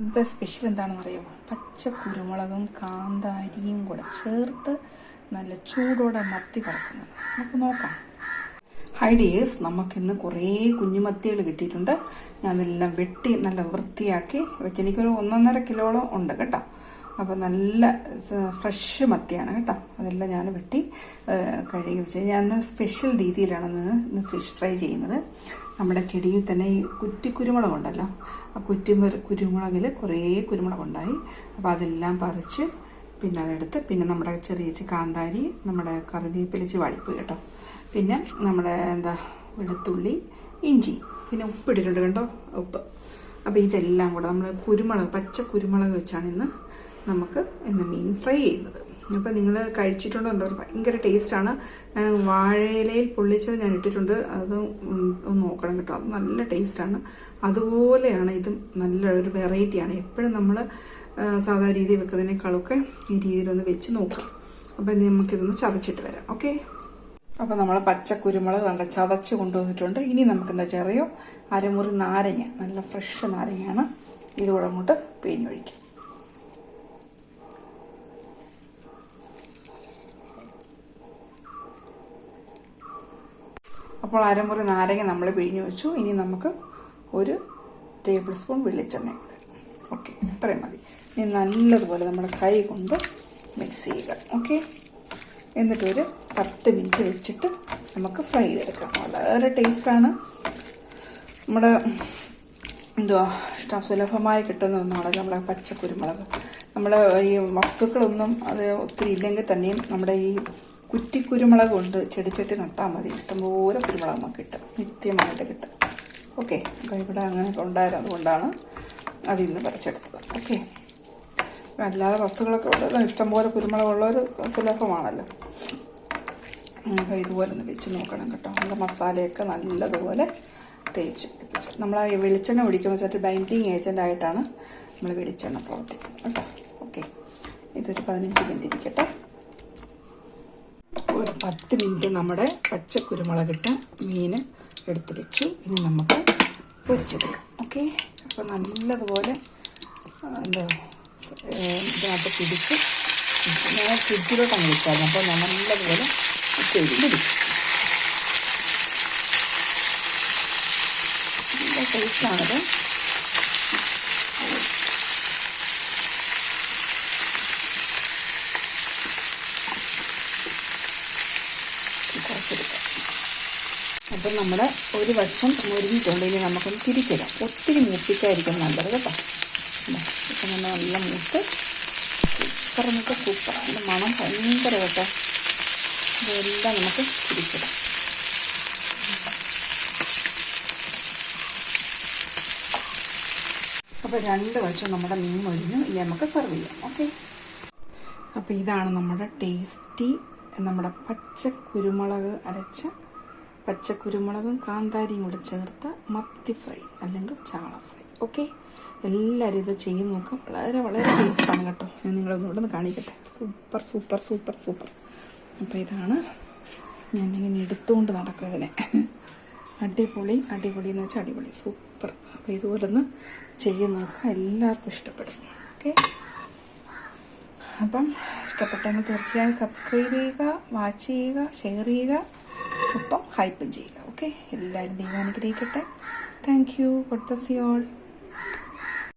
ഇന്നത്തെ സ്പെഷ്യൽ എന്താണെന്ന് അറിയാമോ പച്ച കുരുമുളകും കാന്താരിയും കൂടെ ചേർത്ത് നല്ല ചൂടോടെ മത്തി വറക്കുന്നത്. നമുക്ക് നോക്കാം. ഹൈ ഡിയേഴ്സ് നമുക്കിന്ന് കുറേ കുഞ്ഞുമത്തികൾ കിട്ടിയിട്ടുണ്ട്. ഞാനെല്ലാം വെട്ടി നല്ല വൃത്തിയാക്കി വെച്ച് എനിക്കൊരു ഒന്നൊന്നര കിലോളം ഉണ്ട് കേട്ടോ. അപ്പോൾ നല്ല ഫ്രഷ് മത്തിയാണ് കേട്ടോ. അതെല്ലാം ഞാൻ വെട്ടി കഴുകി വെച്ച് ഞാൻ സ്പെഷ്യൽ രീതിയിലാണ് ഇന്ന് ഫിഷ് ഫ്രൈ ചെയ്യുന്നത്. നമ്മുടെ ചെടിയിൽ തന്നെ ഈ കുറ്റി കുരുമുളക് ഉണ്ടല്ലോ. ആ കുറ്റി കുരുമുളകിൽ കുറേ കുരുമുളകുണ്ടായി. അപ്പോൾ അതെല്ലാം പറിച്ച് പിന്നെ അതെടുത്ത് പിന്നെ നമ്മുടെ ചെറിയ കാന്താരി നമ്മുടെ കറിവേപ്പിലിച്ച് വാടിപ്പോയി കേട്ടോ. പിന്നെ നമ്മുടെ എന്താ വെളുത്തുള്ളി ഇഞ്ചി പിന്നെ ഉപ്പിട്ടിട്ടുണ്ട് കേട്ടോ ഉപ്പ്. അപ്പോൾ ഇതെല്ലാം കൂടെ നമ്മൾ കുരുമുളക് പച്ച കുരുമുളക് വെച്ചാണ് ഇന്ന് നമുക്ക് ഇന്ന് മീൻ ഫ്രൈ ചെയ്യുന്നത്. അപ്പോൾ നിങ്ങൾ കഴിച്ചിട്ടുണ്ടോ എന്താ ഭയങ്കര ടേസ്റ്റാണ് വാഴയിലയിൽ പൊള്ളിച്ചത് ഞാൻ ഇട്ടിട്ടുണ്ട്. അത് ഒന്ന് നോക്കണം കേട്ടോ. അത് നല്ല ടേസ്റ്റാണ് അതുപോലെയാണ് ഇതും നല്ലൊരു വെറൈറ്റിയാണ് എപ്പോഴും നമ്മൾ സാധാരണ രീതിയിൽ വെക്കുന്നതിനേക്കാളൊക്കെ ഈ രീതിയിലൊന്ന് വെച്ച് നോക്കാം അപ്പോൾ ഇനി നമുക്കിതൊന്ന് ചതച്ചിട്ട് വരാം. ഓക്കെ അപ്പോൾ നമ്മൾ പച്ചക്കുരുമുളക് നല്ല ചതച്ച് കൊണ്ടുവന്നിട്ടുണ്ട്. ഇനി നമുക്ക് എന്താ ചെറിയോ അരമുറി നാരങ്ങ നല്ല ഫ്രഷ് നാരങ്ങയാണ്. ഇതുകൂടെ അങ്ങോട്ട് പിഴിഞ്ഞൊഴിക്കാം. അപ്പോൾ അരമുറി നാരങ്ങ നമ്മൾ പിഴിഞ്ഞു വെച്ചു. ഇനി നമുക്ക് ഒരു ടേബിൾ സ്പൂൺ വെളിച്ചെണ്ണ കൂടെ ഓക്കെ ഇത്രയും മതി. ഇനി നല്ലതുപോലെ നമ്മുടെ കൈ കൊണ്ട് മിക്സ് ചെയ്യുക. ഓക്കെ? എന്നിട്ടൊരു പത്ത് മിനിറ്റ് വെച്ചിട്ട് നമുക്ക് ഫ്രൈ ചെയ്തെടുക്കാം. വളരെ ടേസ്റ്റാണ്. നമ്മുടെ എന്തുവാ ഇഷ്ടം സുലഭമായി കിട്ടുന്ന ഒന്നാണ് നമ്മുടെ പച്ചക്കുരുമുളക്. നമ്മൾ ഈ വസ്തുക്കളൊന്നും അത് ഒത്തിരി ഇല്ലെങ്കിൽ തന്നെയും നമ്മുടെ ഈ കുറ്റിക്കുരുമുളക് കൊണ്ട് ചെടിച്ചട്ടി നട്ടാൽ മതി. ഇഷ്ടംപോലെ കുരുമുളക് നമുക്ക് കിട്ടും. നിത്യമായിട്ട് കിട്ടും. ഓക്കെ. അപ്പോൾ ഇവിടെ അങ്ങനെ ഉണ്ടായത് അതുകൊണ്ടാണ് അതിൽ നിന്ന് പറിച്ചെടുത്തത്. ഓക്കെ. അല്ലാതെ വസ്തുക്കളൊക്കെ ഉള്ളത് ഇഷ്ടംപോലെ കുരുമുളകുള്ളവർ സുലഭമാണല്ലോ. നമുക്ക് ഇതുപോലെ ഒന്ന് വെച്ച് നോക്കണം കേട്ടോ. നമ്മുടെ മസാലയൊക്കെ നല്ലതുപോലെ തേച്ച് പിടിപ്പിച്ച്. നമ്മൾ ആ വെളിച്ചെണ്ണ ഒഴിക്കുന്ന വെച്ചാൽ ബൈൻഡിങ് ഏജന്റ് ആയിട്ടാണ് നമ്മൾ വെളിച്ചെണ്ണ പ്രവർത്തിക്കുന്നത്. കേട്ടോ. ഓക്കെ. ഇതൊരു പതിനഞ്ച് മിനിറ്റ് ഇരിക്കട്ടെ. ഒരു പത്ത് മിനിറ്റ് നമ്മുടെ പച്ച കുരുമുളകിട്ട് മീൻ എടുത്ത് വെച്ചു. ഇനി നമുക്ക് പൊരിച്ചെടുക്കാം. ഓക്കെ അപ്പോൾ നല്ലതുപോലെ എന്താ ഇതിനകത്ത് പിടിച്ച് ഞാൻ ഫ്രിഡ്ജിലോട്ട് അങ്ങ് വെച്ചായിരുന്നു അപ്പോൾ നല്ലതുപോലെ ഉപ്പേരി പിടിക്കും നല്ല ടേസ്റ്റാണത് അപ്പം നമ്മുടെ ഒരു വശം മുരിഞ്ഞിട്ടുണ്ട്. ഇനി നമുക്കൊന്ന് തിരിച്ചിടാം. ഒത്തിരി മൂപ്പിക്കായിരിക്കും നല്ലത് കേട്ടോ. ഇപ്പം നമ്മൾ നല്ല മൂത്ത് സൂപ്പർ നമുക്ക് സൂപ്പർ അതിന്റെ മണം ഭയങ്കര കേട്ടോ. ഇതെല്ലാം നമുക്ക് തിരിച്ചിടാം. അപ്പോൾ രണ്ട് വശം നമ്മുടെ മീൻ മൊഴിഞ്ഞു ഇനി നമുക്ക് സെർവ് ചെയ്യാം. ഓക്കെ. അപ്പോൾ ഇതാണ് നമ്മുടെ ടേസ്റ്റി നമ്മുടെ പച്ച കുരുമുളക് അരച്ച പച്ച കുരുമുളകും കാന്താരിയും കൂടെ ചേർത്ത് മത്തി ഫ്രൈ അല്ലെങ്കിൽ ചാള ഫ്രൈ. ഓക്കെ എല്ലാവരും ഇത് ചെയ്ത് നോക്കാം. വളരെ വളരെ ടേസ്റ്റാണ് കേട്ടോ. ഞാൻ നിങ്ങളൊന്നുകൂടെ ഒന്ന് കാണിക്കട്ടെ. സൂപ്പർ സൂപ്പർ സൂപ്പർ സൂപ്പർ അപ്പോൾ ഇതാണ് ഞാൻ ഇങ്ങനെ എടുത്തുകൊണ്ട് നടക്കും ഇതിനെ അടിപൊളി അടിപൊളി എന്ന് വെച്ചാൽ അടിപൊളി. സൂപ്പർ അപ്പോൾ ഇതുപോലെ ഒന്ന് ചെയ്ത് നോക്കാം. എല്ലാവർക്കും ഇഷ്ടപ്പെടും. ഓക്കെ അപ്പം ഇഷ്ടപ്പെട്ടെങ്കിൽ തീർച്ചയായും സബ്സ്ക്രൈബ് ചെയ്യുക വാച്ച് ചെയ്യുക ഷെയർ ചെയ്യുക ഒപ്പം ഹൈപ്പും ചെയ്യുക. ഓക്കെ എല്ലാവരും ദൈവം അനുഗ്രഹിക്കട്ടെ. Thank you God bless you all